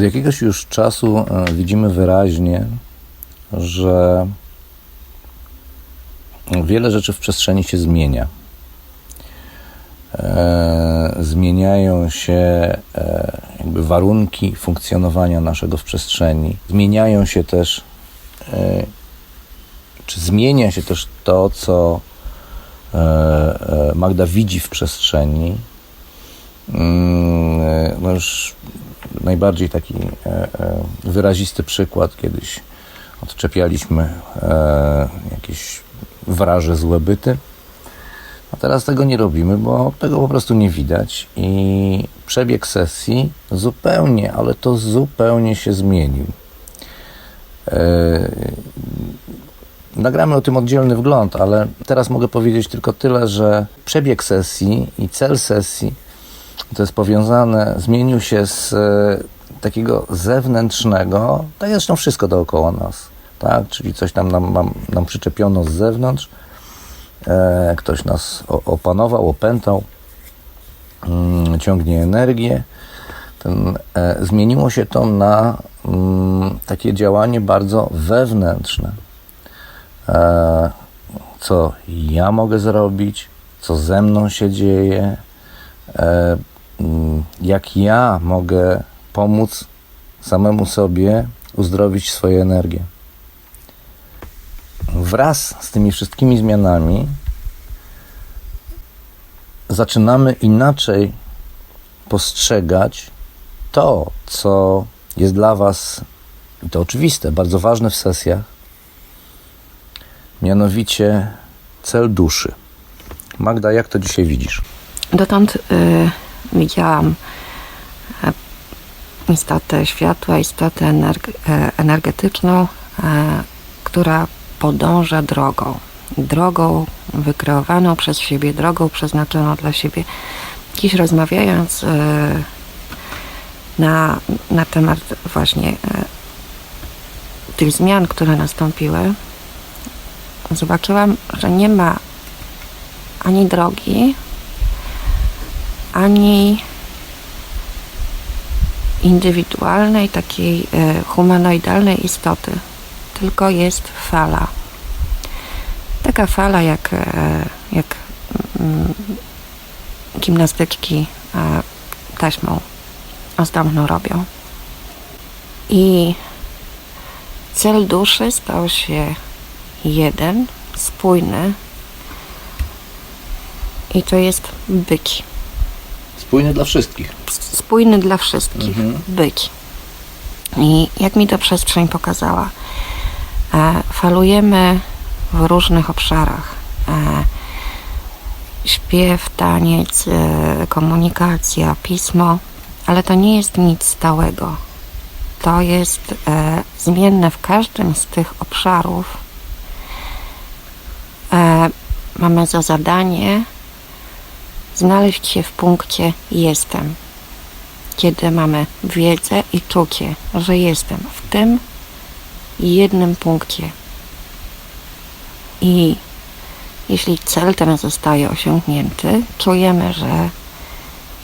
Od jakiegoś już czasu e, widzimy wyraźnie, że wiele rzeczy w przestrzeni się zmienia. E, zmieniają się e, jakby warunki funkcjonowania naszego w przestrzeni. Zmieniają się też, czy zmienia się też to, co Magda widzi w przestrzeni. Mm, No już najbardziej taki e, e, wyrazisty przykład kiedyś odczepialiśmy e, jakieś wraże złe byty. A teraz tego nie robimy, bo tego po prostu nie widać i przebieg sesji zupełnie, ale to zupełnie się zmienił. Nagramy o tym oddzielny wgląd, ale teraz mogę powiedzieć tylko tyle, że przebieg sesji i cel sesji to jest powiązane, zmienił się z e, takiego zewnętrznego, tak zresztą wszystko dookoła nas, tak? Czyli coś tam nam, nam, nam przyczepiono z zewnątrz, e, ktoś nas opanował, opętał, mm, ciągnie energię. Ten, e, zmieniło się to na mm, takie działanie bardzo wewnętrzne. Co ja mogę zrobić, co ze mną się dzieje, jak ja mogę pomóc samemu sobie uzdrowić swoje energię. Wraz z tymi wszystkimi zmianami zaczynamy inaczej postrzegać to, co jest dla Was, to oczywiste, bardzo ważne w sesjach, mianowicie cel duszy. Magda, jak to dzisiaj widzisz? Dotąd y, widziałam e, istotę światła, istotę e, energetyczną, e, która podąża drogą. Drogą wykreowaną przez siebie, drogą przeznaczoną dla siebie. Dziś rozmawiając na, na temat właśnie tych zmian, które nastąpiły, zobaczyłam, że nie ma ani drogi, ani indywidualnej, takiej e, humanoidalnej istoty, tylko jest fala. Taka fala, jak, e, jak mm, gimnastyczki taśmą ozdobną robią. I cel duszy stał się jeden, spójny, i to jest byki. Spójny dla wszystkich. Spójny dla wszystkich. Byki. I jak mi to przestrzeń pokazała, e, falujemy w różnych obszarach. E, śpiew, taniec, e, komunikacja, pismo, ale to nie jest nic stałego. To jest e, zmienne w każdym z tych obszarów. E, mamy za zadanie znaleźć się w punkcie jestem. Kiedy mamy wiedzę i czucie, że jestem w tym jednym punkcie. I jeśli cel ten zostaje osiągnięty, czujemy, że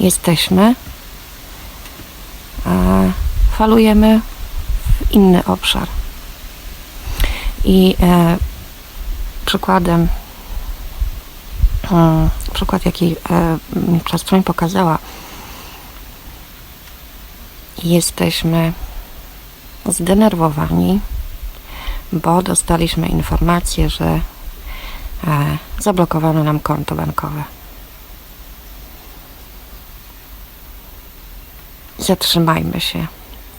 jesteśmy, a falujemy w inny obszar. I e, przykładem Mm, przykład, jaki e, pokazała. Jesteśmy zdenerwowani, bo dostaliśmy informację, że e, zablokowano nam konto bankowe. Zatrzymajmy się.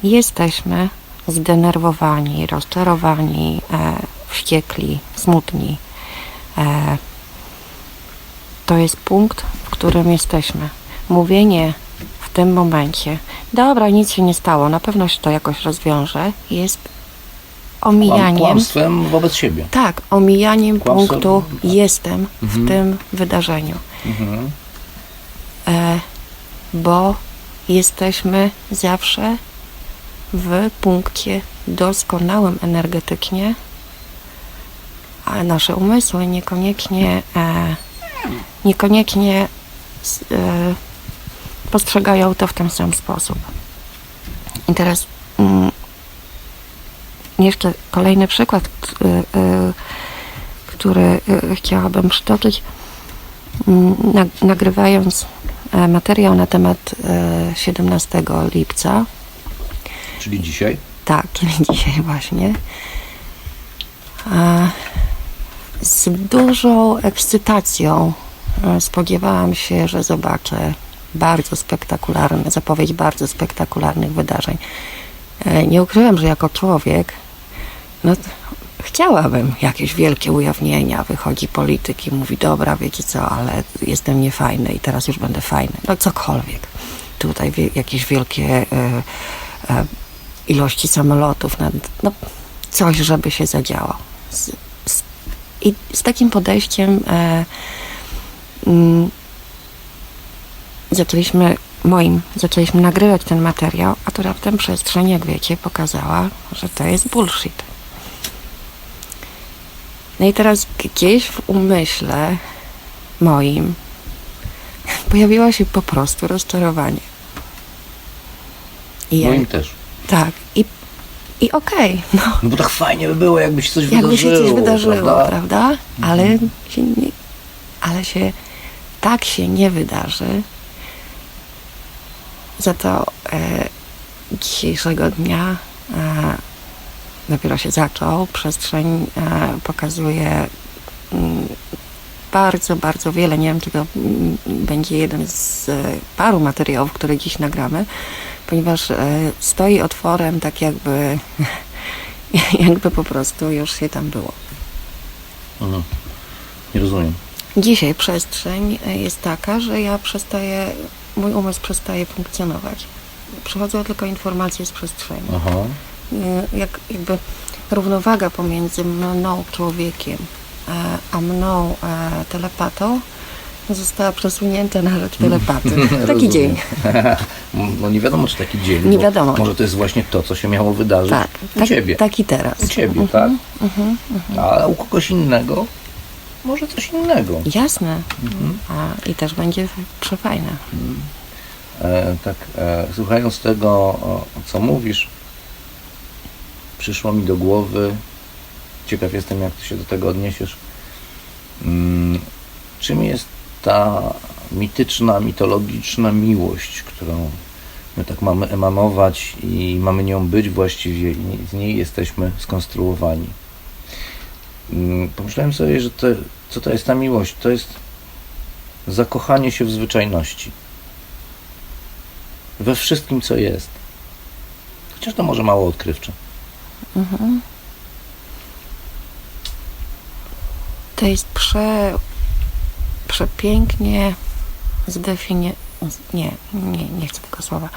Jesteśmy zdenerwowani, rozczarowani, e, wściekli, smutni. E, to jest punkt, w którym jesteśmy. Mówienie w tym momencie, dobra, nic się nie stało, na pewno się to jakoś rozwiąże, jest omijaniem. Kłamstwem wobec siebie. Tak, omijaniem Kłamstwo- punktu jestem Mhm. w tym wydarzeniu. Mhm. E, bo jesteśmy zawsze w punkcie doskonałym energetycznie, a nasze umysły niekoniecznie, e, niekoniecznie e, postrzegają to w ten sam sposób. I teraz mm, jeszcze kolejny przykład, y, y, który chciałabym przytoczyć. Mm, nag- Nagrywając e, materiał na temat e, 17 lipca, Czyli dzisiaj? tak, czyli dzisiaj właśnie, e, z dużą ekscytacją e, spodziewałam się, że zobaczę bardzo spektakularne, zapowiedź bardzo spektakularnych wydarzeń. E, Nie ukrywam, że jako człowiek, no chciałabym jakieś wielkie ujawnienia. Wychodzi polityk i mówi, dobra, wiecie co, ale jestem niefajny i teraz już będę fajny. No cokolwiek. Tutaj wie, jakieś wielkie e, e, ilości samolotów, no coś, żeby się zadziało. I z takim podejściem e, mm, zaczęliśmy, moim, zaczęliśmy nagrywać ten materiał, a tu raptem przestrzeń, jak wiecie, pokazała, że to jest bullshit. No i teraz gdzieś w umyśle moim pojawiło się po prostu rozczarowanie. I ja, Moim też. tak, i, i okej, no, No bo tak fajnie by było, jakby się coś jakby wydarzyło. się coś wydarzyło, prawda? Mhm. prawda? Ale, się nie, ale się tak się nie wydarzy. Za to e, dzisiejszego dnia e, dopiero się zaczął. Przestrzeń e, pokazuje mm, bardzo, bardzo wiele. Nie wiem, czy to mm, będzie jeden z e, paru materiałów, które dziś nagramy, ponieważ e, stoi otworem tak jakby jakby po prostu już się tam było. Mhm. Nie rozumiem. Dzisiaj przestrzeń e, jest taka, że ja przestaję, mój umysł przestaje funkcjonować. Przychodzą tylko informacje z przestrzeni. Aha. E, Jak, jakby równowaga pomiędzy mną, człowiekiem, a mną, telepatą, została przesunięta na rzecz telepaty. Taki dzień. No nie wiadomo, czy taki dzień. Nie wiadomo. Może to jest właśnie to, co się miało wydarzyć Tak, u tak, ciebie. taki teraz. U ciebie, tak? A u kogoś innego może coś innego. Jasne. Mhm. A, I też będzie przefajne. E, tak, e, słuchając tego, o, co mówisz, przyszło mi do głowy, ciekaw jestem, jak ty się do tego odniesiesz, mm, czym jest ta mityczna, mitologiczna miłość, którą my tak mamy emanować i mamy nią być właściwie i z niej jesteśmy skonstruowani. Mm, Pomyślałem sobie, że to, co to jest ta miłość? To jest zakochanie się w zwyczajności we wszystkim, co jest. Chociaż to może mało odkrywcze. Mhm. To jest prze, przepięknie zdefinie... Nie, nie, nie chcę tego słowa.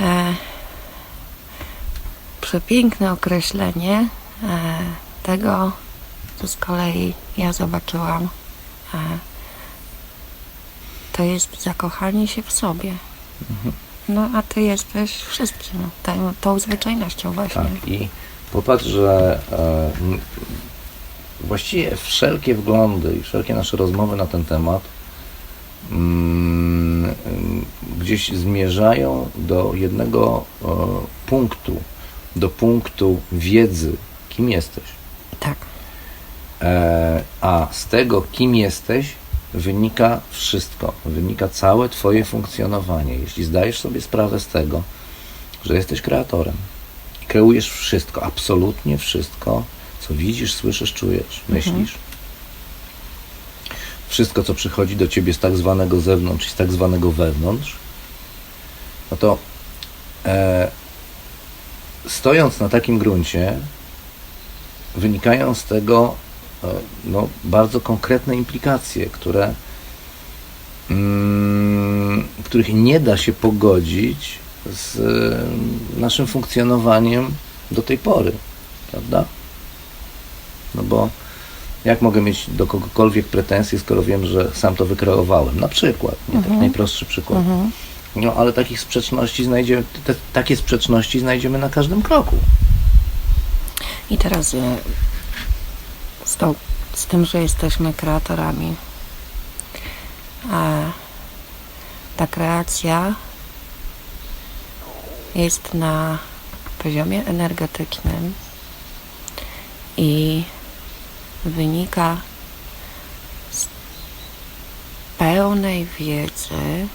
E, przepiękne określenie e, tego, co z kolei ja zobaczyłam. E, to jest zakochanie się w sobie. No, a ty jesteś wszystkim, tą, tą zwyczajnością właśnie. Tak. I popatrz, że e, właściwie wszelkie wglądy i wszelkie nasze rozmowy na ten temat mm, gdzieś zmierzają do jednego e, punktu, do punktu wiedzy, kim jesteś. Tak. E, a z tego, kim jesteś, wynika wszystko. Wynika całe Twoje funkcjonowanie. Jeśli zdajesz sobie sprawę z tego, że jesteś kreatorem i kreujesz wszystko, absolutnie wszystko, widzisz, słyszysz, czujesz, myślisz. Wszystko, co przychodzi do Ciebie z tak zwanego zewnątrz i z tak zwanego wewnątrz, no to e, stojąc na takim gruncie, wynikają z tego e, no, bardzo konkretne implikacje, które, mm, których nie da się pogodzić z e, naszym funkcjonowaniem do tej pory, prawda? No bo jak mogę mieć do kogokolwiek pretensje, skoro wiem, że sam to wykreowałem? Na przykład, nie? Tak najprostszy przykład. No ale takich sprzeczności znajdziemy, te, takie sprzeczności znajdziemy na każdym kroku. I teraz e, z, tą, z tym, że jesteśmy kreatorami, a ta kreacja jest na poziomie energetycznym i wynika z pełnej wiedzy,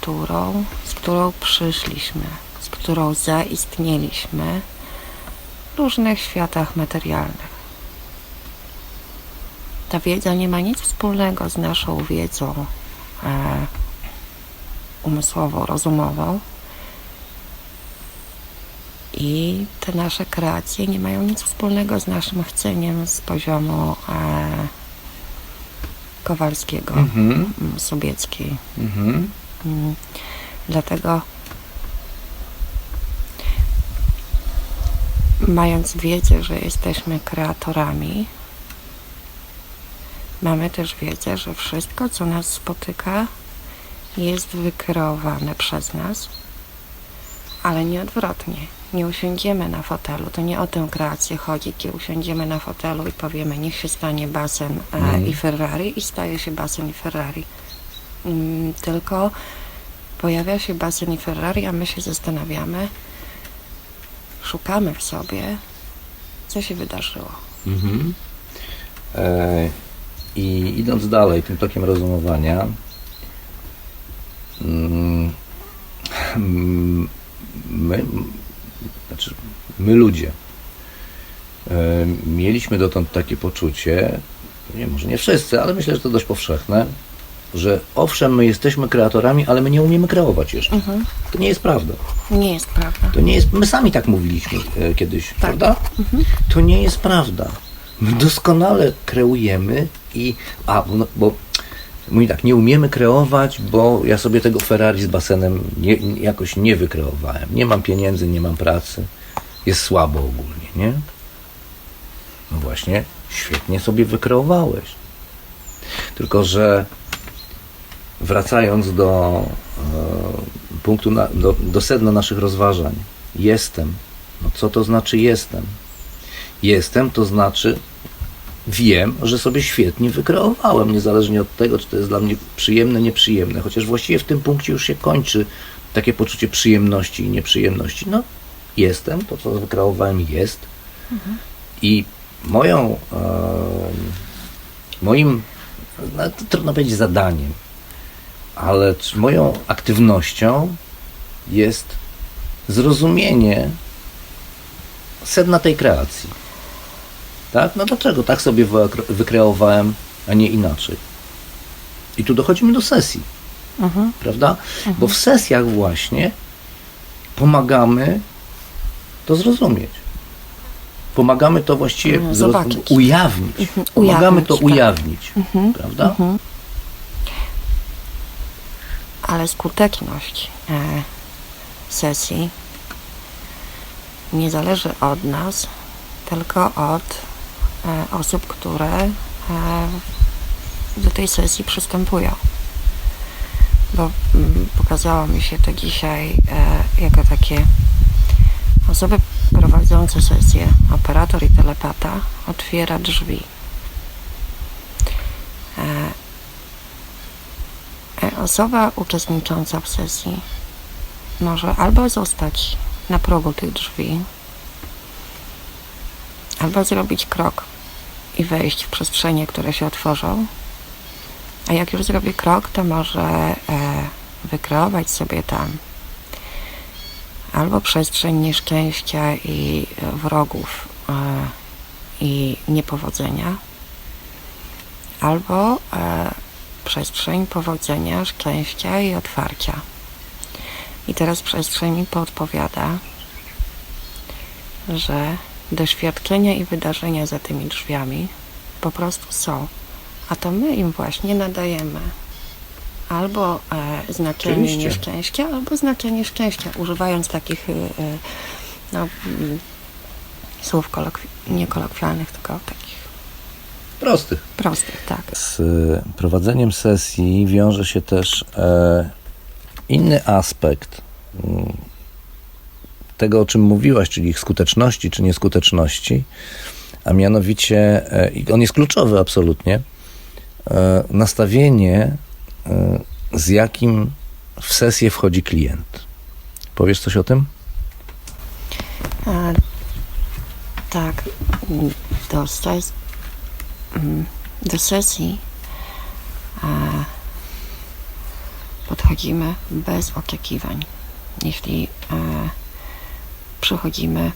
którą, z którą przyszliśmy, z którą zaistnieliśmy w różnych światach materialnych. Ta wiedza nie ma nic wspólnego z naszą wiedzą e, umysłową, rozumową. I te nasze kreacje nie mają nic wspólnego z naszym chceniem z poziomu e, Kowalskiego, Mhm. Sobieckiej. Mhm. Mm, Dlatego mając wiedzę, że jesteśmy kreatorami, mamy też wiedzę, że wszystko, co nas spotyka, jest wykreowane przez nas, ale nie odwrotnie. Nie usiądziemy na fotelu. To nie o tę kreację chodzi, kiedy usiądziemy na fotelu i powiemy, niech się stanie basen Mhm. i Ferrari i staje się basen i Ferrari. Mm, tylko pojawia się basen i Ferrari, a my się zastanawiamy, szukamy w sobie, co się wydarzyło. Mhm. E, I idąc dalej tym tokiem rozumowania, mm, mm, my, znaczy my ludzie, e, mieliśmy dotąd takie poczucie, nie może nie wszyscy, ale myślę, że to dość powszechne, że owszem, my jesteśmy kreatorami, ale my nie umiemy kreować jeszcze. To nie jest prawda. Nie jest prawda. To nie jest, my sami tak mówiliśmy e, kiedyś, prawda? To nie jest prawda. My doskonale kreujemy i, a, no, bo mówi tak, nie umiemy kreować, bo ja sobie tego Ferrari z basenem nie, jakoś nie wykreowałem. Nie mam pieniędzy, nie mam pracy. Jest słabo ogólnie, nie? No właśnie, świetnie sobie wykreowałeś. Tylko, że wracając do e, punktu, na, do, do sedna naszych rozważań. Jestem. No co to znaczy jestem? Jestem to znaczy wiem, że sobie świetnie wykreowałem, niezależnie od tego, czy to jest dla mnie przyjemne, nieprzyjemne. Chociaż właściwie w tym punkcie już się kończy takie poczucie przyjemności i nieprzyjemności. No, jestem, to co wykreowałem jest. I moją, e, moim, no, to trudno powiedzieć zadaniem, ale moją aktywnością jest zrozumienie sedna tej kreacji. Tak? No dlaczego tak sobie wykre- wykreowałem, a nie inaczej? I tu dochodzimy do sesji, Mhm. prawda? Bo w sesjach właśnie pomagamy to zrozumieć. Pomagamy to właściwie Mhm, zroz- zobaczyć. ujawnić. Mhm, Pomagamy ujawnić, to tak. ujawnić, prawda? Ale skuteczność e, sesji nie zależy od nas, tylko od osób, które e, do tej sesji przystępują. Bo mm, pokazało mi się to dzisiaj e, jako takie osoby prowadzące sesję, operator i telepata otwiera drzwi. E, E, Osoba uczestnicząca w sesji może albo zostać na progu tych drzwi, albo zrobić krok i wejść w przestrzenie, które się otworzą. A jak już zrobi krok, to może e, wykreować sobie tam albo przestrzeń nieszczęścia i wrogów e, i niepowodzenia, albo e, przestrzeń powodzenia, szczęścia i otwarcia. I teraz przestrzeń mi podpowiada, że doświadczenia i wydarzenia za tymi drzwiami po prostu są, a to my im właśnie nadajemy albo e, znaczenie Oczywiście. nieszczęścia, albo znaczenie szczęścia, używając takich e, e, no, mm, słów kolokwi- nie kolokwialnych, tylko takich Prostych. prostych, tak. Z y, prowadzeniem sesji wiąże się też e, inny aspekt mm, tego, o czym mówiłaś, czyli ich skuteczności czy nieskuteczności, a mianowicie, e, on jest kluczowy absolutnie, e, nastawienie, e, z jakim w sesję wchodzi klient. Powiesz coś o tym? E, tak, do, ses- mm, do sesji e, podchodzimy bez oczekiwań. Jeśli e, przychodzimy,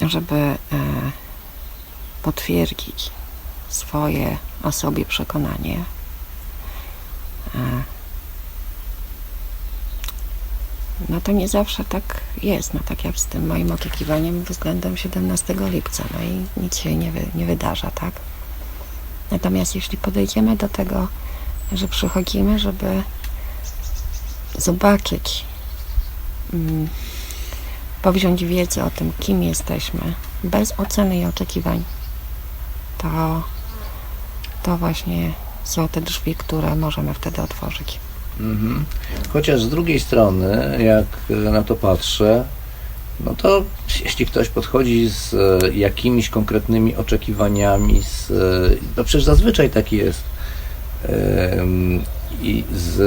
żeby e, potwierdzić swoje o sobie przekonanie, e, no to nie zawsze tak jest, no tak jak z tym moim oczekiwaniem względem 17 lipca, no i nic się nie, wy, nie wydarza, tak? Natomiast jeśli podejdziemy do tego, że przychodzimy, żeby zobaczyć, mm, powziąć wiedzę o tym, kim jesteśmy, bez oceny i oczekiwań, to, to właśnie są te drzwi, które możemy wtedy otworzyć. Mhm. Chociaż z drugiej strony, jak na to patrzę, no to jeśli ktoś podchodzi z e, jakimiś konkretnymi oczekiwaniami, z, e, no przecież zazwyczaj tak jest, i z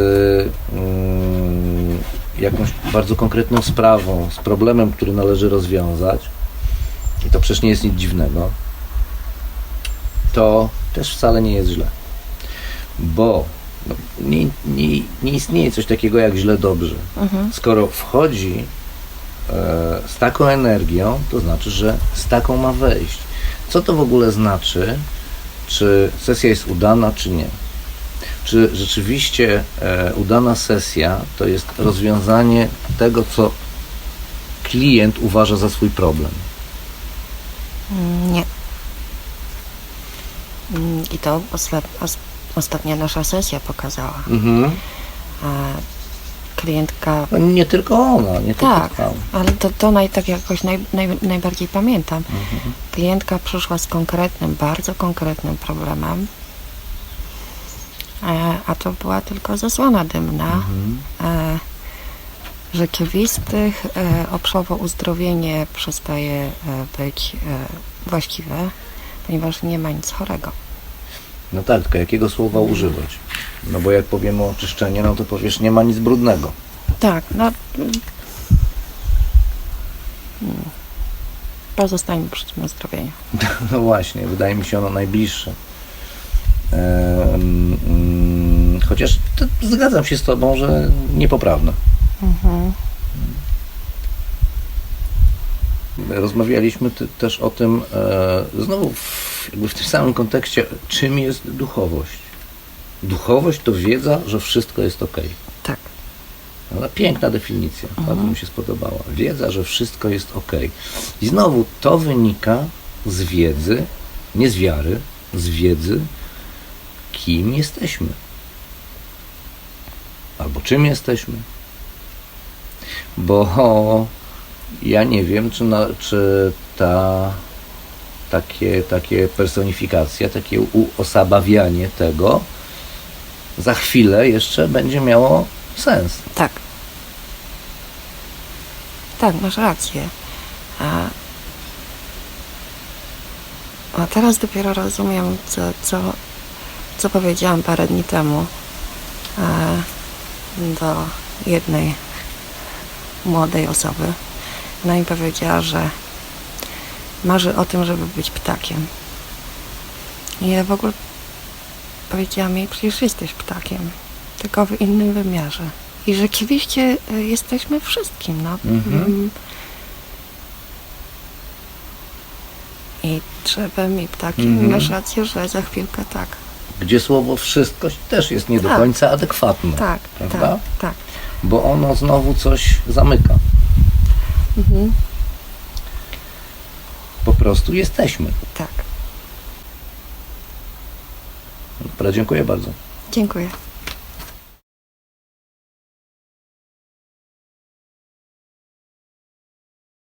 mm, jakąś bardzo konkretną sprawą, z problemem, który należy rozwiązać, i to przecież nie jest nic dziwnego, to też wcale nie jest źle. Bo no, nie, nie, nie istnieje coś takiego jak źle dobrze. Mhm. Skoro wchodzi e, z taką energią, to znaczy, że z taką ma wejść. Co to w ogóle znaczy? Czy sesja jest udana, czy nie? Czy rzeczywiście e, udana sesja to jest rozwiązanie tego, co klient uważa za swój problem? Nie. I to ostatnia nasza sesja pokazała. Mhm. A klientka. No nie tylko ona, nie Tak, tylko ona. ale to, to naj, tak jakoś naj, naj, najbardziej pamiętam. Klientka przyszła z konkretnym, bardzo konkretnym problemem, e, a to była tylko zasłona dymna. Mhm. E, rzeczywistych e, obszarowo uzdrowienie przestaje e, być e, właściwe, ponieważ nie ma nic chorego. No tak, tylko jakiego słowa używać? No bo jak powiemy o oczyszczenie, no to powiesz, nie ma nic brudnego. Tak, no. mm. Pozostańmy przy tym uzdrowieniu. No właśnie, wydaje mi się ono najbliższe. Em, mm, chociaż zgadzam się z Tobą, że niepoprawne. Mhm. Rozmawialiśmy też o tym, e, znowu w, jakby w tym samym kontekście, czym jest duchowość. Duchowość to wiedza, że wszystko jest ok. Tak. No, piękna definicja, bardzo mi się spodobała. Wiedza, że wszystko jest ok. I znowu to wynika z wiedzy, nie z wiary, z wiedzy, kim jesteśmy. Albo czym jesteśmy. Bo ja nie wiem, czy, na, czy ta takie, takie personifikacja, takie uosabawianie tego za chwilę jeszcze będzie miało sens. Tak. Tak, masz rację. A, a teraz dopiero rozumiem, co, co, co powiedziałam parę dni temu e, do jednej młodej osoby. Ona mi powiedziała, że marzy o tym, żeby być ptakiem. I ja w ogóle powiedziałam jej, przecież jesteś ptakiem, tylko w innym wymiarze. I rzeczywiście y, jesteśmy wszystkim, no. Mhm. Mm. I drzewem, i ptakiem. Mhm. Masz rację, że za chwilkę tak. Gdzie słowo wszystko też jest nie do Tak. końca adekwatne. Tak, Prawda? tak, tak. Bo ono znowu coś zamyka. Mhm. Po prostu jesteśmy. Tak. Dobra, dziękuję bardzo. Dziękuję.